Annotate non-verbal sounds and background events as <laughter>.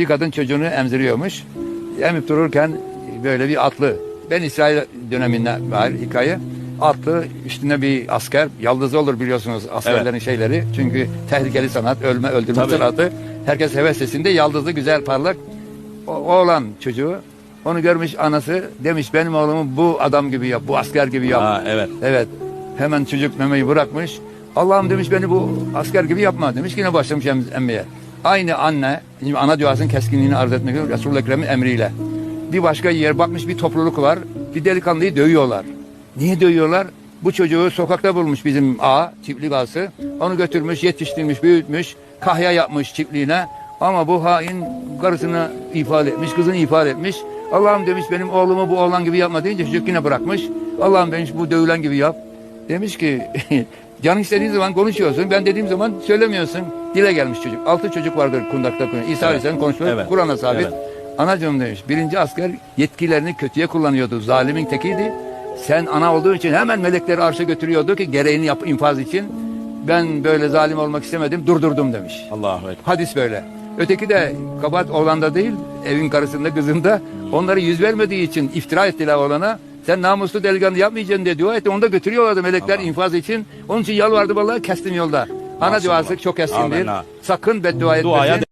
Bir kadın çocuğunu emziriyormuş. Emip dururken böyle bir atlı. Ben İsrail döneminde var hikaye. Atlı üstünde bir asker. Yaldız olur biliyorsunuz askerlerin şeyleri. Çünkü tehlikeli sanat. Ölme öldürme Tabii. sanatı. Herkes heveslesinde yaldızlı güzel parlak. O, oğlan çocuğu. Onu görmüş anası demiş benim oğlumu bu adam gibi yap, bu asker gibi yap. Ha, evet. Evet. Hemen çocuk memeyi bırakmış. Allah'ım demiş beni bu asker gibi yapma demiş. Yine başlamış em- emmeye. Aynı anne, şimdi ana duasının keskinliğini arz etmek için Resul-i Ekrem'in emriyle. Bir başka yer bakmış bir topluluk var. Bir delikanlıyı dövüyorlar. Niye dövüyorlar? Bu çocuğu sokakta bulmuş bizim ağa, çiftlik ağası. Onu götürmüş, yetiştirmiş, büyütmüş. Kahya yapmış çiftliğine. Ama bu hain karısını ifade etmiş, kızını ifade etmiş. Allah'ım demiş benim oğlumu bu oğlan gibi yapma deyince çocuk yine bırakmış. Allah'ım demiş bu dövülen gibi yap. Demiş ki <laughs> canın istediğin zaman konuşuyorsun. Ben dediğim zaman söylemiyorsun. Dile gelmiş çocuk. Altı çocuk vardır kundakta. İsa Evet. Aleyhisselam konuşuyor. Evet. Kur'an'a sabit. Evet. Anacığım demiş. Birinci asker yetkilerini kötüye kullanıyordu. Zalimin tekiydi. Sen ana olduğu için hemen melekleri arşa götürüyordu ki gereğini yap infaz için. Ben böyle zalim olmak istemedim. Durdurdum demiş. Allahu Ekber. Hadis böyle. Öteki de kabahat oğlanda değil, evin karısında, kızında. Onları yüz vermediği için iftira ettiler oğlana. Sen namuslu delikanlı yapmayacaksın diye dua etti. Onu da götürüyorlardı melekler Allah. infaz için. Onun için yalvardı vallahi kestim yolda. Ana Maşallah. duası çok keskindir. Amenna. Sakın beddua etmesin. Duaya